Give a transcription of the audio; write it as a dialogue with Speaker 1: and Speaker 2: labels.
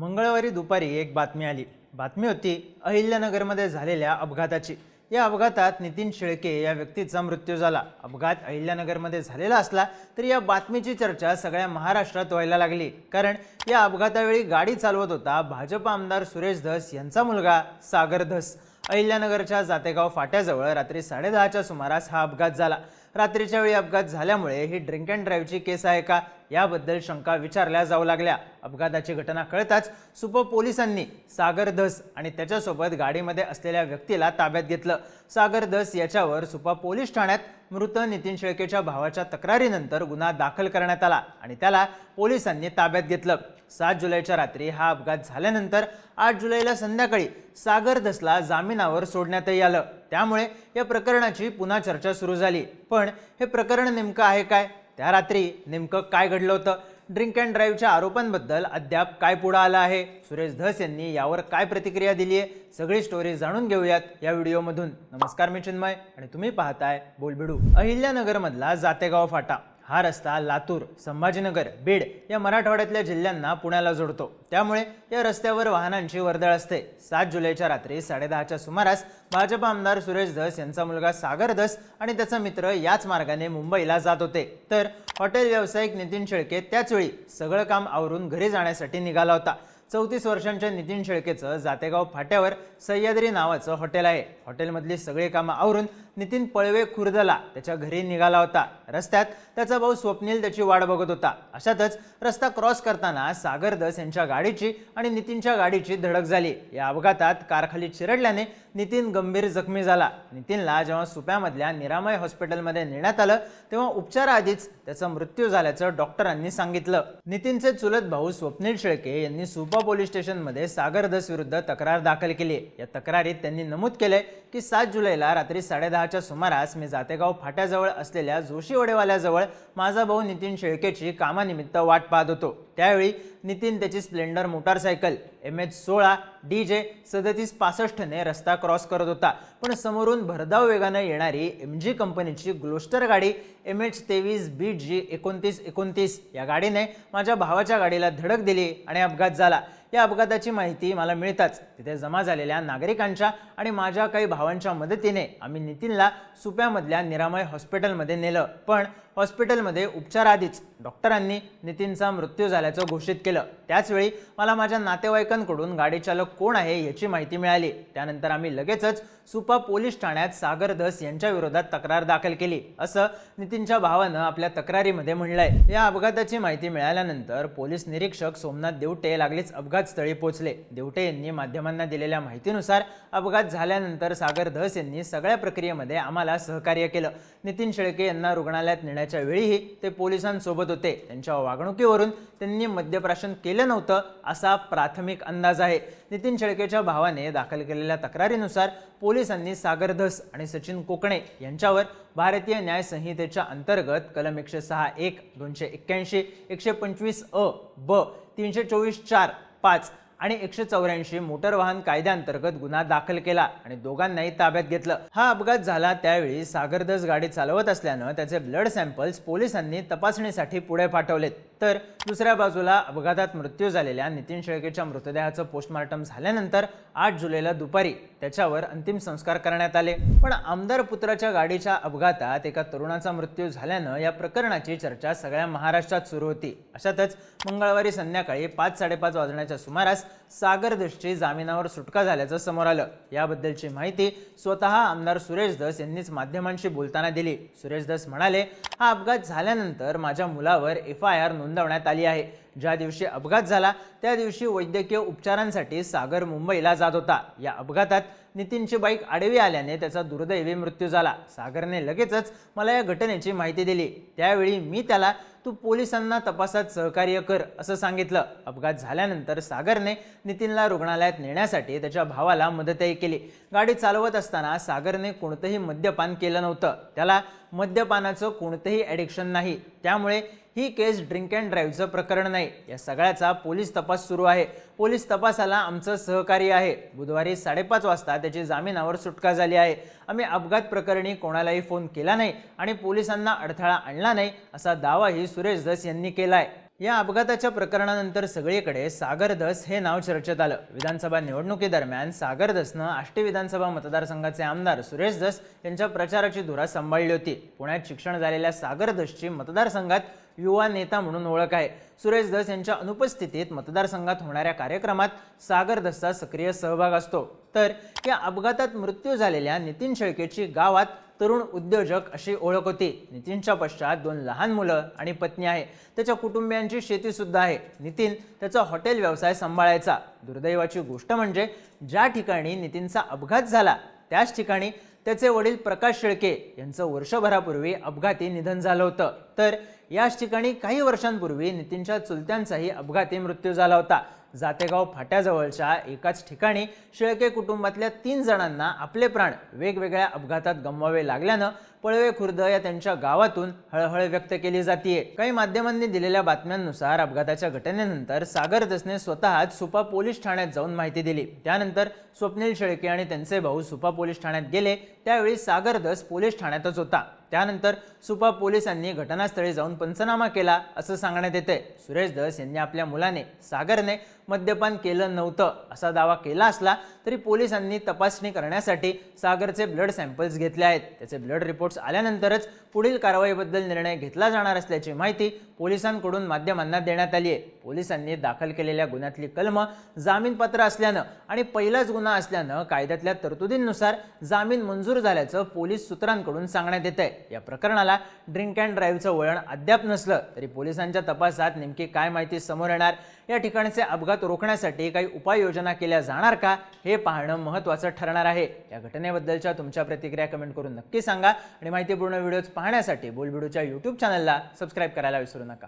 Speaker 1: मंगळवारी दुपारी एक बातमी आली. बातमी होती अहिल्यानगरमध्ये झालेल्या अपघाताची. या अपघातात नितीन शेळके या व्यक्तीचा मृत्यू झाला. अपघात अहिल्यानगरमध्ये झालेला असला तरी या बातमीची चर्चा सगळ्या महाराष्ट्रात व्हायला लागली. कारण या अपघातावेळी गाडी चालवत होता भाजप आमदार सुरेश धस यांचा मुलगा सागर धस. अहिल्यानगरच्या जातेगाव फाट्याजवळ रात्री साडेदहाच्या सुमारास हा अपघात झाला. रात्रीच्या वेळी अपघात झाल्यामुळे ही ड्रिंक अँड ड्राईव्हची केस आहे का? याबद्दल शंका विचारल्या जाऊ लागल्या. अपघाताची घटना कळताच सुप पोलिसांनी सागर धस आणि त्याच्यासोबत गाडीमध्ये असलेल्या व्यक्तीला ताब्यात घेतलं. सागर धस याच्यावर सुपा पोलीस ठाण्यात मृत नितीन शेळकेच्या भावाच्या तक्रारीनंतर गुन्हा दाखल करण्यात आला आणि त्याला पोलिसांनी ताब्यात घेतलं. सात जुलैच्या रात्री हा अपघात झाल्यानंतर आठ जुलैला संध्याकाळी सागर धसला जामिनावर सोडण्यातही आलं. त्यामुळे या प्रकरणाची पुन्हा चर्चा सुरू झाली. पण हे प्रकरण नेमकं आहे काय? त्या रात्री नेमकं काय घडलं होतं? ड्रिंक अँड ड्राईव्हच्या आरोपांबद्दल अद्याप काय पुढं आलं आहे? सुरेश धस यांनी यावर काय प्रतिक्रिया दिली आहे? सगळी स्टोरी जाणून घेऊयात या व्हिडिओमधून. नमस्कार मी चिन्मय आणि तुम्ही पाहताय बोलबिडू. अहिल्यानगरमधला जातेगाव फाटा. हा रस्ता लातूर संभाजीनगर बीड या मराठवाड्यातल्या जिल्ह्यांना पुण्याला जोडतो. त्यामुळे या रस्त्यावर वाहनांची वर्दळ असते. सात जुलैच्या रात्री साडेदहाच्या सुमारास भाजप आमदार सुरेश धस यांचा मुलगा सागर धस आणि त्याचा मित्र याच मार्गाने मुंबईला जात होते. तर हॉटेल व्यावसायिक नितीन शेळके त्याचवेळी सगळं काम आवरून घरी जाण्यासाठी निघाला होता. चौतीस वर्षांच्या नितीन शेळकेचं जातेगाव फाट्यावर सह्याद्री नावाचं हॉटेल आहे. हॉटेलमधली सगळी कामं आवरून नितीन पळवे खुर्दला त्याच्या घरी निघाला होता. रस्त्यात त्याचा भाऊ स्वप्नील त्याची वाट बघत होता. अशातच रस्ता क्रॉस करताना सागरदस यांच्या गाडीची आणि नितीनच्या गाडीची धडक झाली. या अपघातात कारखाली चिरडल्याने नितीन गंभीर जखमी झाला. नितीनला जेव्हा सुप्यामधल्या निरामय हॉस्पिटलमध्ये नेण्यात आलं तेव्हा उपचाराआधीच त्याचा मृत्यू झाल्याचं डॉक्टरांनी सांगितलं. नितीनचे चुलत भाऊ स्वप्नील शेळके यांनी सुपा पोलीस स्टेशनमध्ये सागर दस विरुद्ध तक्रार दाखल केली. या तक्रारीत त्यांनी नमूद केलंय की सात जुलैला रात्री साडेदहाच्या सुमारास मी जातेगाव फाट्याजवळ असलेल्या जोशी वडेवाल्याजवळ माझा भाऊ नितीन शेळकेची कामानिमित्त वाट पाहत होतो. त्यावेळी नितीन त्याची स्प्लेंडर मोटारसायकल. एम एच सोळा डी जे सदतीस पासष्टने रस्ता क्रॉस करत होता. पण समोरून भरधाव वेगानं येणारी एम जी कंपनीची ग्लोस्टर गाडी एम एच तेवीस बी जी एकोणतीस एकोणतीस या गाडीने माझ्या भावाच्या गाडीला धडक दिली आणि अपघात झाला. या अपघाताची माहिती मला मिळताच. तिथे जमा झालेल्या नागरिकांच्या आणि माझ्या काही भावांच्या मदतीने आम्ही नितीनला सुप्यामधल्या निरामय हॉस्पिटलमध्ये नेलं. पण हॉस्पिटलमध्ये उपचाराआधीच डॉक्टरांनी नितीनचा मृत्यू झाल्याचं घोषित केलं. त्याचवेळी मला माझ्या नातेवाईकांकडून गाडी चालक कोण आहे याची माहिती मिळाली. त्यानंतर आम्ही लगेचच सुपा पोलीस ठाण्यात सागर धस यांच्या विरोधात तक्रार दाखल केली असं नितीनच्या भावानं आपल्या तक्रारीमध्ये म्हणलंय या अपघाताची माहिती मिळाल्यानंतर पोलीस निरीक्षक सोमनाथ देवटे लागलीच अपघात अपघातस्थळी पोहोचले. देवटे यांनी माध्यमांना दिलेल्या माहितीनुसार अपघात झाल्यानंतर सागर धस यांनी सगळ्या प्रक्रियेमध्ये आम्हाला सहकार्य केलं. नितीन शेळके यांना रुग्णालयात नेण्याच्या वेळीही ते पोलिसांसोबत होते. त्यांच्या वागणुकीवरून त्यांनी मद्यप्राशन केलं नव्हतं असा प्राथमिक अंदाज आहे. नितीन शेळकेच्या भावाने दाखल केलेल्या तक्रारीनुसार पोलिसांनी सागर धस आणि सचिन कोकणे यांच्यावर भारतीय न्याय संहितेच्या अंतर्गत कलम एकशे सहा एक दोनशे एक्क्याऐंशी एकशे पंचवीस अ ब तीनशे चोवीस चार पाच आणि एकशे चौऱ्याऐंशी मोटर वाहन कायद्याअंतर्गत गुन्हा दाखल केला आणि दोघांनाही ताब्यात घेतलं. हा अपघात झाला त्यावेळी सागरदस गाडी चालवत असल्यानं त्याचे ब्लड सॅम्पल्स पोलिसांनी तपासणीसाठी पुढे पाठवलेत. तर दुसऱ्या बाजूला अपघातात मृत्यू झालेल्या नितीन शेळकेच्या मृतदेहाचं पोस्टमार्टम झाल्यानंतर आठ जुलैला दुपारी त्याच्यावर अंतिम संस्कार करण्यात आले. पण आमदार पुत्राच्या गाडीच्या अपघातात एका तरुणाचा मृत्यू झाल्यानं या प्रकरणाची चर्चा सगळ्या महाराष्ट्रात सुरू होती. अशातच मंगळवारी संध्याकाळी पाच साडेपाच वाजण्याच्या सुमारास सागर दसची जामिनावर सुटका झाल्याचं समोर आलं. याबद्दलची माहिती स्वतः आमदार सुरेश दस यांनीच माध्यमांशी बोलताना दिली. सुरेश दस म्हणाले हा अपघात झाल्यानंतर माझ्या मुलावर एफ आय आर नोंदवण्यात आली आहे. ज्या दिवशी अपघात झाला त्या दिवशी वैद्यकीय उपचारांसाठी सागर मुंबईला जात होता. या अपघातात नितीनची बाईक आडवी आल्याने त्याचा दुर्दैवी मृत्यू झाला. सागरने लगेचच मला या घटनेची माहिती दिली. त्यावेळी मी त्याला तू पोलिसांना तपासात सहकार्य कर असं सांगितलं. अपघात झाल्यानंतर सागरने नितीनला रुग्णालयात नेण्यासाठी त्याच्या भावाला मदतही केली. गाडी चालवत असताना सागरने कोणतंही मद्यपान केलं नव्हतं. त्याला मद्यपानाचं कोणतंही ॲडिक्शन नाही. त्यामुळे ही केस ड्रिंक अँड ड्राईव्हचं प्रकरण नाही. या सगळ्याचा पोलीस तपास सुरू आहे. पोलीस तपासाला आमचं सहकार्य आहे. बुधवारी साडेपाच वाजता त्याची जामिनावर सुटका झाली आहे. आम्ही अपघात प्रकरणी कोणालाही फोन केला नाही आणि पोलिसांना अडथळा आणला नाही असा दावाही सुरेश धस यांनी केलाय. या अपघाताच्या प्रकरणानंतर सगळीकडे सागर धस हे नाव चर्चेत आलं. विधानसभा निवडणुकीदरम्यान सागर धसनं आष्टी विधानसभा मतदारसंघाचे आमदार सुरेश धस यांच्या प्रचाराची धुरा सांभाळली होती. पुण्यात शिक्षण झालेल्या सागर धसची मतदारसंघात युवा नेता म्हणून ओळख आहे. सुरेश धस यांच्या अनुपस्थितीत मतदारसंघात होणाऱ्या कार्यक्रमात सागर धसचा सक्रिय सहभाग असतो. तर या अपघातात मृत्यू झालेल्या नितीन शेळकेची गावात तरुण उद्योजक अशी ओळख होती. नितीनच्या पश्चात दोन लहान मुलं आणि पत्नी आहे. त्याच्या कुटुंबियांची शेतीसुद्धा आहे. नितीन त्याचा हॉटेल व्यवसाय सांभाळायचा. दुर्दैवाची गोष्ट म्हणजे ज्या ठिकाणी नितीनचा अपघात झाला त्याच ठिकाणी त्याचे वडील प्रकाश शेळके यांचं वर्षभरापूर्वी अपघाती निधन झालं होतं. तर याच ठिकाणी काही वर्षांपूर्वी नितीनच्या चुलत्यांचाही अपघाती मृत्यू झाला होता. जातेगाव फाट्याजवळच्या एकाच ठिकाणी शेळके कुटुंबातल्या तीन जणांना आपले प्राण वेगवेगळ्या अपघातात गमवावे लागल्यानं पळवे खुर्द या त्यांच्या गावातून हळहळ व्यक्त केली जाते काही माध्यमांनी दिलेल्या बातम्यांनुसार अपघाताच्या घटनेनंतर सागर दसने स्वतःच सुपा पोलीस ठाण्यात जाऊन माहिती दिली. त्यानंतर स्वप्नील शेळके आणि त्यांचे भाऊ सुपा पोलीस ठाण्यात गेले. त्यावेळी सागर दस पोलीस ठाण्यातच होता. त्यानंतर सुपा पोलिसांनी घटनास्थळी जाऊन पंचनामा केला असं सांगण्यात येते सुरेश धस यांनी आपल्या मुलाने सागरने मद्यपान केलं नव्हतं असा दावा केला असला तरी पोलिसांनी तपासणी करण्यासाठी सागरचे ब्लड सॅम्पल्स घेतले आहेत. त्याचे ब्लड रिपोर्ट्स आल्यानंतरच पुढील कारवाईबद्दल निर्णय घेतला जाणार असल्याची माहिती पोलिसांकडून माध्यमांना देण्यात आली आहे पोलिसांनी दाखल केलेल्या गुन्ह्यातली कलमं जामीनपात्र असल्यानं आणि पहिलाच गुन्हा असल्यानं कायद्यातल्या तरतुदींनुसार जामीन मंजूर झाल्याचं पोलीस सूत्रांकडून सांगण्यात येत आहे या प्रकरणाला ड्रिंक अँड ड्राईव्हचं वळण अद्याप नसलं तरी पोलिसांच्या तपासात नेमकी काय माहिती समोर येणार? या ठिकाणचे अपघात रोखण्यासाठी काही उपाययोजना केल्या जाणार का? हे पाहणं महत्त्वाचं ठरणार आहे. या घटनेबद्दलच्या तुमच्या प्रतिक्रिया कमेंट करून नक्की सांगा आणि माहितीपूर्ण व्हिडिओज पाहण्यासाठी बोलबिडूच्या यूट्यूब चॅनलला सबस्क्राईब करायला विसरू नका.